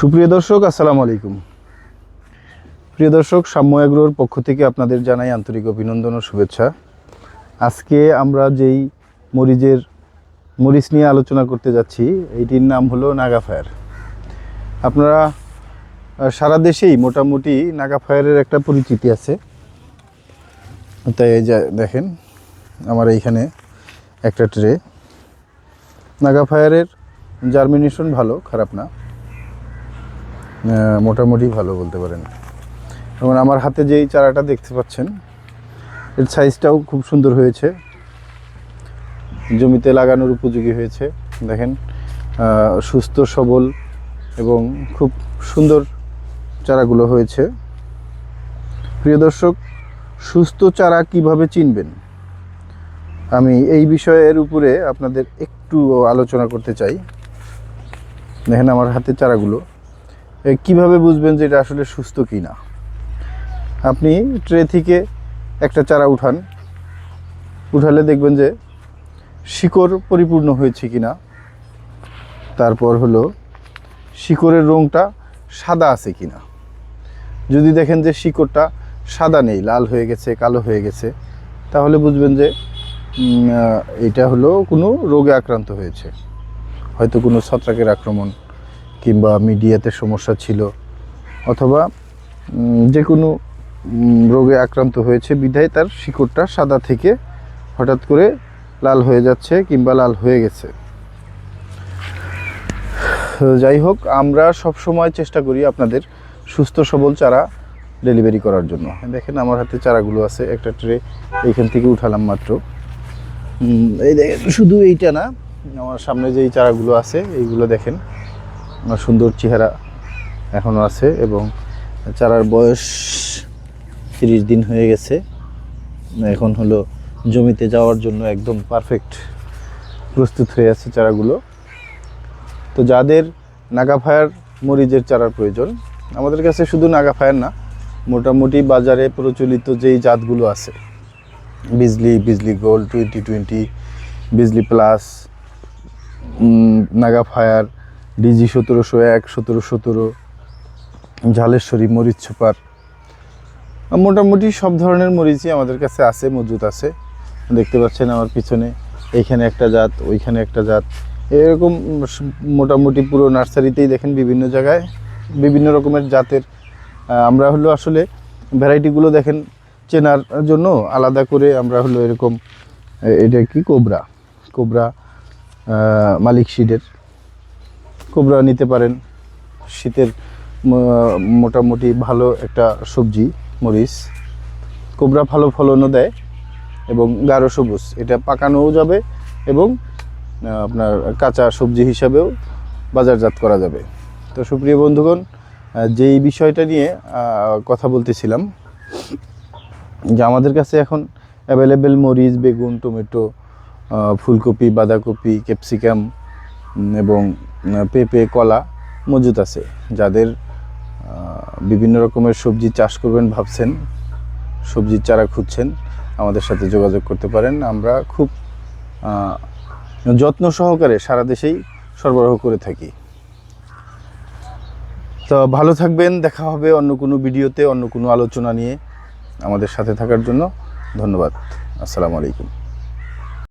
সুপ্রিয় দর্শক, আসসালামু আলাইকুম। প্রিয় দর্শক, সাম্য এগ্রোর পক্ষ থেকে আপনাদের জানাই আন্তরিক অভিনন্দন ও শুভেচ্ছা। আজকে আমরা যেই মরিচের, মরিচ নিয়ে আলোচনা করতে যাচ্ছি, এইটির নাম হলো নাগা ফায়ার। আপনারা সারা দেশেই মোটামুটি নাগা ফায়ারের একটা পরিচিতি আছে। তাই এই যে দেখেন, আমার এইখানে একটা ট্রে। নাগা ফায়ারের জার্মিনেশন ভালো, খারাপ না। মোটামুটি ভালো বলতে পারেন। এবং আমার হাতে যেই চারাটা দেখতে পাচ্ছেন, এর সাইজটাও খুব সুন্দর হয়েছে। জমিতে লাগানোর উপযোগী হয়েছে। দেখেন সুস্থ, সবল এবং খুব সুন্দর চারাগুলো হয়েছে। প্রিয় দর্শক, সুস্থ চারা কীভাবে চিনবেন? আমি এই বিষয়ের উপরে আপনাদের একটু আলোচনা করতে চাই। দেখেন আমার হাতে চারাগুলো। কীভাবে বুঝবেন যে এটা আসলে সুস্থ কি না আপনি ট্রে থেকে একটা চারা উঠান, উঠালে দেখবেন যে শিকড় পরিপূর্ণ হয়েছে কি না তারপর হলো, শিকড়ের রঙটা সাদা আছে কি না যদি দেখেন যে শিকড়টা সাদা নেই, লাল হয়ে গেছে, কালো হয়ে গেছে, তাহলে বুঝবেন যে এটা হলো কোনো রোগে আক্রান্ত হয়েছে। হয়তো কোনো ছত্রাকের আক্রমণ কিংবা মিডিয়াতে সমস্যা ছিল, অথবা যে কোনো রোগে আক্রান্ত হয়েছে, বিধায় তার শিকড়টা সাদা থেকে হঠাৎ করে লাল হয়ে যাচ্ছে কিংবা লাল হয়ে গেছে। যাই হোক, আমরা সব সময় চেষ্টা করি আপনাদের সুস্থ, সবল চারা ডেলিভারি করার জন্য। দেখেন আমার হাতে চারাগুলো আছে, একটা ট্রে এইখান থেকে উঠালাম মাত্র। এই দেখেন, শুধু এইটা না, আমার সামনে যে এই চারাগুলো আছে, এইগুলো দেখেন। সুন্দর চেহারা এখনও আছে এবং চারার বয়স তিরিশ দিন হয়ে গেছে। এখন হলো জমিতে যাওয়ার জন্য একদম পারফেক্ট প্রস্তুত হয়ে আছে চারাগুলো। তো যাদের নাগাফায়ার মরিচের চারার প্রয়োজন, আমাদের কাছে শুধু নাগাফায়ার না, মোটামুটি বাজারে প্রচলিত যেই জাতগুলো আছে, Bijli Bijli gold twenty twenty Bijli plus Naga fire DG সতেরোশো এক, সতেরো সতেরো, ঝালেশ্বরী, মরিচ সুপার। মোটামুটি সব ধরনের মরিচই আমাদের কাছে আছে, মজুত আছে। দেখতে পাচ্ছেন আমার পিছনে, এইখানে একটা জাত, ওইখানে একটা জাত। এরকম মোটামুটি পুরো নার্সারিতেই দেখেন বিভিন্ন জায়গায় বিভিন্ন রকমের জাতের। আমরা হলো আসলে ভ্যারাইটিগুলো দেখেন চেনার জন্য আলাদা করে আমরা হলো এরকম এটা কি, কোবরা। কোবরা মালিক সিডের কোবরা নিতে পারেন। শীতের মোটামুটি ভালো একটা সবজি, মরিচ। কোবরা ভালো ফলনও দেয় এবং গাঢ় সবুজ। এটা পাকানোও যাবে এবং আপনার কাঁচা সবজি হিসাবেও বাজারজাত করা যাবে। তো সুপ্রিয় বন্ধুগণ যেই বিষয়টা নিয়ে কথা বলতেছিলাম, যে আমাদের কাছে এখন অ্যাভেলেবেল মরিচ, বেগুন, টমেটো ফুলকপি, বাঁধাকপি, ক্যাপসিকাম এবং পেঁপে, কলা মজুদ আছে। যাদের বিভিন্ন রকমের সবজি চাষ করবেন ভাবছেন, সবজির চারা খুঁজছেন, আমাদের সাথে যোগাযোগ করতে পারেন। আমরা খুব যত্ন সহকারে সারা দেশেই সরবরাহ করে থাকি। তো ভালো থাকবেন, দেখা হবে অন্য কোনো ভিডিওতে, অন্য কোনো আলোচনা নিয়ে আমাদের সাথে থাকার জন্য। ধন্যবাদ। আসসালামু আলাইকুম।